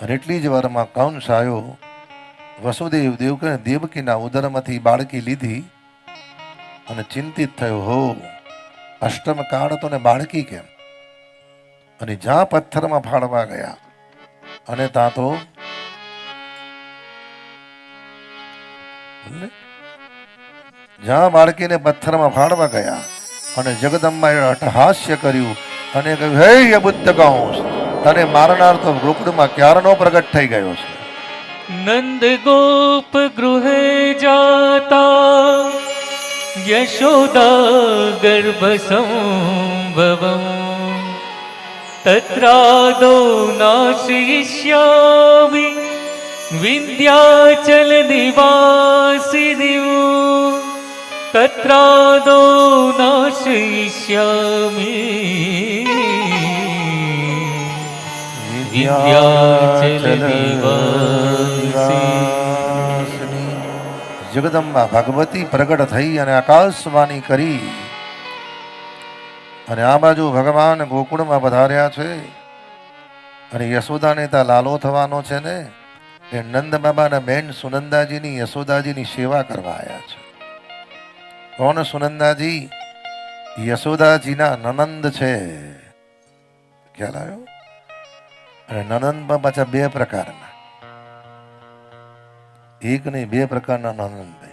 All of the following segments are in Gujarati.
અને એટલી જ વારમાં કંસ આવ્યો વસુદેવ દેવકી દેવકીના ઉદરમાંથી બાળકી લીધી અને ચિંતિત થયો, હો, અષ્ટમ કાળ તો ને બાળકી કેમ? અને જ્યાં પથ્થરમાં ફાડવા ગયા. અને ત્યાં તો જ્યાં બાળકીને પથ્થરમાં ફાડવા ગયા અને જગદંબાએ અટહાસ્ય કર્યું અને કહ્યું, હે યબુદ્ધ કંસ તને મારનાર તો રૂકડમાં ક્યારનો પ્રગટ થઈ ગયો છે? નંદ ગોપ ગૃહે જાતા યશોદા ગર્ભ સંભવ તત્રાદો નાશયિષ્યામિ વિંધ્યાચલ નિવાસિનિ તત્રાદો નાશયિષ્યામિ જગદંબા ભગવતી પ્રગટ થઈ અને આકાશવાણી કરી અને આ બાજુ ભગવાન ગોકુળમાં પધાર્યા છે અને યશોદાને ત્યાં લાલો થવાનો છે ને એ નંદ બાબાના બેન સુનંદાજીની યશોદાજીની સેવા કરવા આવ્યા છે કોણ સુનંદાજી યશોદાજીના નનંદ છે ખ્યાલ આવ્યો અને નનંદમાં પાછા બે પ્રકારના. એક નહીં બે પ્રકારના નનંદ ભાઈ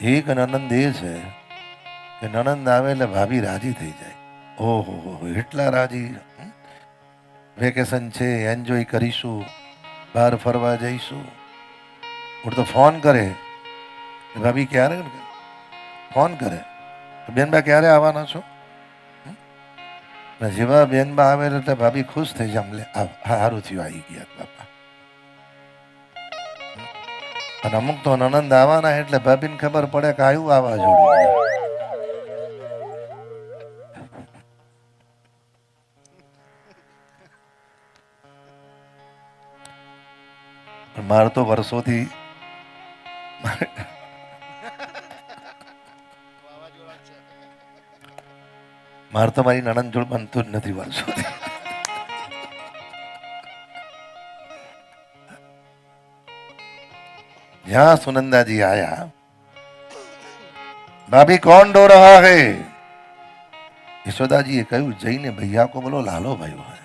એક નનંદ એ છે કે નનંદ આવે એટલે ભાભી રાજી થઈ જાય. ઓહો, હો એટલા રાજી? વેકેશન છે એન્જોય કરીશું, બહાર ફરવા જઈશું. હું તો ફોન કરે. ભાભી ક્યારે? ફોન કરે. બેનબા ક્યારે આવવાના છો? જેવા બેનમાં આવે એટલે ભાભી ખુશ થઈ જાય. લે સારું થયું આવી ગયા બાપા. અને અમુક તો નણંદ આવવાના એટલે ભાભીને ખબર પડે કે આવ્યું આવા જોડે મારે તો વર્ષોથી મારે તો મારી નણંદ જોડ બનતું જ નથી વર્ષોથી જ્યાં સુનંદાજી આયા, ભાભી કોણ ડો રહા હે? યશોદાજીએ કહ્યું, જઈને ભૈયા કો બોલો, લાલો ભાઈ હોય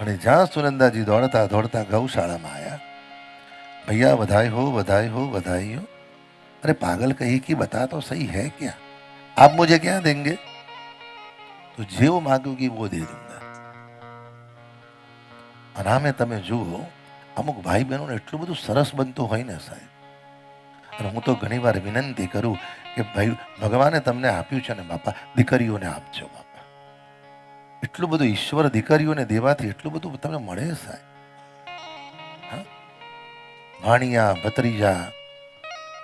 અને જ્યાં સુનંદાજી દોડતા દોડતા ગૌશાળામાં આયા, ભૈયા વધાય હો વધાય હો વધાઈ હો. અરે પાગલ કહી કે બતા તો સહી હે ક્યાં? आप मुझे क्या देंगे तो जो मांगोगी वो दे दूंगा અને આમે તમે જુઓ અમુક ભાઈ બહેનોને એટલું બધું સરસ બનતું હોય ને સાહેબ અને હું તો ઘણીવાર વિનંતી કરું કે ભાઈ ભગવાને તમને આપ્યું છે ને બાપા દીકરીઓને આપજો બાપા એટલું બધું ઈશ્વર દીકરીઓને દેવાથી એટલું બધું તમને મળે સાહેબ હા? ભાણિયા ભત્રીજા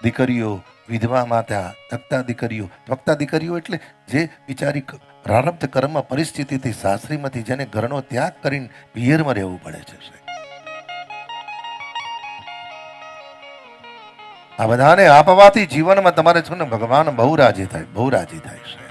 દીકરીઓ વિધવા માતા, તક્તા દીકરીઓ. તક્તા દીકરીઓ એટલે જે બિચારી પ્રારબ્ધ કર્મ પરિસ્થિતિથી સાસરીમાંથી જેને ઘરનો ત્યાગ કરીને પિયરમાં રહેવું પડે છે આ બધાને આપવાથી જીવનમાં તમારે છે ને ભગવાન બહુ રાજી થાય બહુ રાજી થાય છે